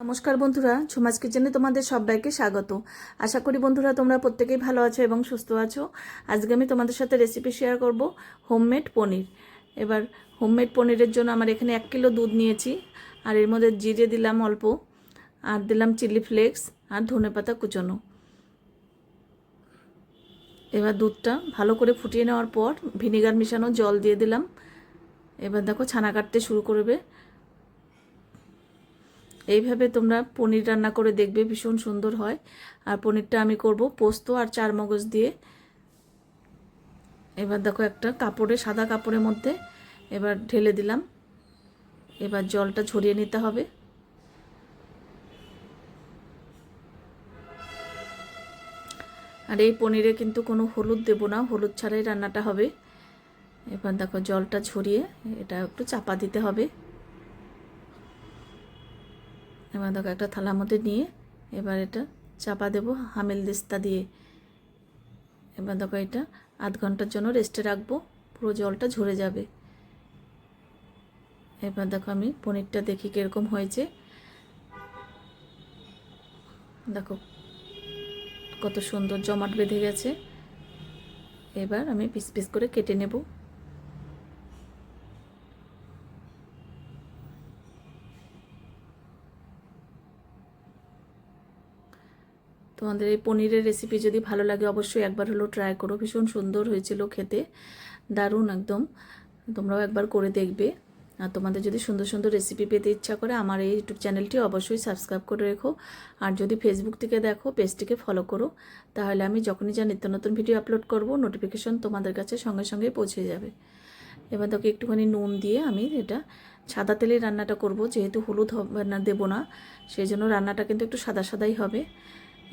নমস্কার বন্ধুরা ঝুমাস কিচেনে তোমাদের সবাইকে স্বাগত। আশা করি বন্ধুরা তোমরা প্রত্যেকেই ভালো আছো এবং সুস্থ আছো। আজকে আমি তোমাদের সাথে রেসিপি শেয়ার করব হোমমেড পনির। এবার হোমমেড পনিরের জন্য আমার এখানে এক কিলো দুধ নিয়েছি, আর এর মধ্যে জিরে দিলাম অল্প, আর দিলাম চিলি ফ্লেক্স আর ধনেপাতা কুচোনো। এবার দুধটা ভালো করে ফুটিয়ে নেওয়ার পর ভিনিগার মেশানো জল দিয়ে দিলাম। এবার দেখো ছানা কাটতে শুরু করবে। এইভাবে তোমরা পনির রান্না করে দেখবে, ভীষণ সুন্দর হয়। আর পনিরটা আমি করব পোস্ত আর চার মগজ দিয়ে। এবার দেখো একটা কাপড়ে, সাদা কাপড়ের মধ্যে এবার ঢেলে দিলাম। এবার জলটা ঝরিয়ে নিতে হবে। আর এই পনিরে কিন্তু কোনো হলুদ দেব না, হলুদ ছাড়াই রান্নাটা হবে। এবার দেখো জলটা ঝরিয়ে এটা একটু চাপা দিতে হবে। এবার দেখো একটা থালার মধ্যে নিয়ে এবার এটা চাপা দেবো, হামিল দিস্তা দিয়ে। এবার দেখো এটা আধ ঘণ্টার জন্য রেস্টে রাখব, পুরো জলটা ঝরে যাবে। এবার দেখো আমি পনিরটা দেখি কীরকম হয়েছে। দেখো কত সুন্দর জমাট বেঁধে গেছে। এবার আমি পিস পিস করে কেটে নেব। তোমাদের এই পনিরের রেসিপি যদি ভালো লাগে, অবশ্যই একবার হলেও ট্রাই করো। ভীষণ সুন্দর হয়েছিল খেতে। দারুণ একদম। তোমরাও একবার করে দেখবে। আর তোমাদের যদি সুন্দর সুন্দর রেসিপি পেতে ইচ্ছা করে, আমার এই ইউটিউব চ্যানেলটি অবশ্যই সাবস্ক্রাইব করে রেখো। আর যদি ফেসবুক থেকে দেখো পেজটিকে ফলো করো, তাহলে আমি যখনই যা নিত্য নতুন ভিডিও আপলোড করব নোটিফিকেশন তোমাদের কাছে সঙ্গে সঙ্গে পৌঁছে যাবে। এবার তোকে একটুখানি নুন দিয়ে আমি এটা সাদা তেলে রান্নাটা করব। যেহেতু হলুদ হবে না, দেবো না, সেই জন্য রান্নাটা কিন্তু একটু সাদা সাদাই হবে।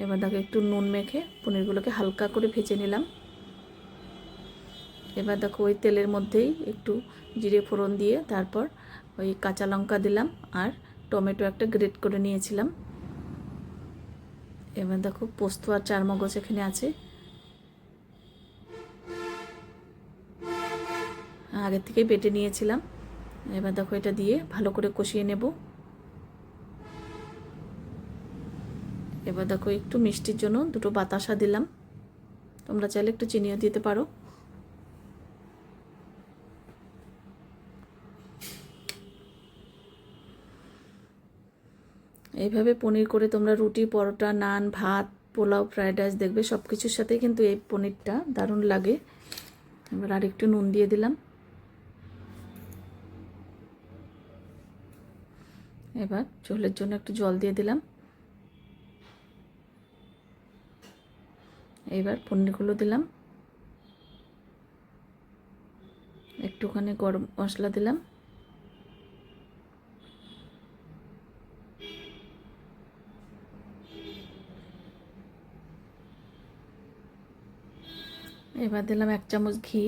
এবার দেখো একটু নুন মেখে পনিরগুলোকে হালকা করে ভেজে নিলাম। এবার দেখো ওই তেলের মধ্যেই একটু জিরে ফোড়ন দিয়ে তারপর ওই কাঁচা লঙ্কা দিলাম আর টমেটো একটা গ্রেট করে নিয়েছিলাম। এবার দেখো পোস্ত আর চার মগজ এখানে আছে। আগে থেকে বেটে নিয়েছিলাম। এবার দেখো এটা দিয়ে ভালো করে কষিয়ে নেব। এবার দেখো একটু মিষ্টির জন্য দুটো বাতাসা দিলাম। তোমরা চাইলে একটু চিনিও দিতে পারো। এইভাবে পনির করে তোমরা রুটি, পরোটা, নান, ভাত, পোলাও ফ্রায়েড রাইস দেখবে সব কিছুর সাথেই কিন্তু এই পনিরটা দারুণ লাগে। এবার আর একটু নুন দিয়ে দিলাম। এবার ঝোলের জন্য একটু জল দিয়ে দিলাম। এবার পনিরগুলো দিলাম। একটুখানি গরম মশলা দিলাম। এবার দিলাম এক চামচ ঘি।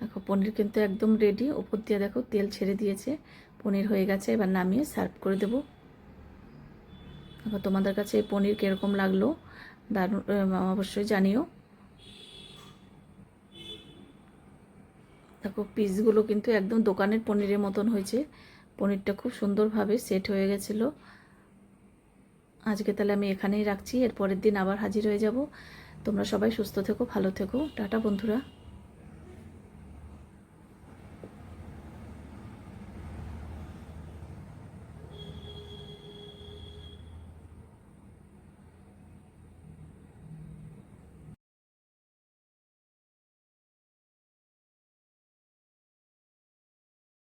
দেখো, পনির কিন্তু একদম রেডি ওপর দিয়ে দেখো তেল ছেড়ে দিয়েছে। পনির হয়ে গেছে, এবার নামিয়ে সার্ভ করে দেবো। দেখো তোমাদের কাছে পনির কীরকম লাগল? দারুণ অবশ্যই জানিও। দেখো, পিসগুলো কিন্তু একদম দোকানের পনিরের মতন হয়েছে। পনিরটা খুব সুন্দরভাবে সেট হয়ে গেছিল। আজকে তাহলে আমি এখানেই রাখছি। এর পরের দিন আবার হাজির হয়ে যাব। তোমরা সবাই সুস্থ থেকো, ভালো থেকো। টাটা, বন্ধুরা।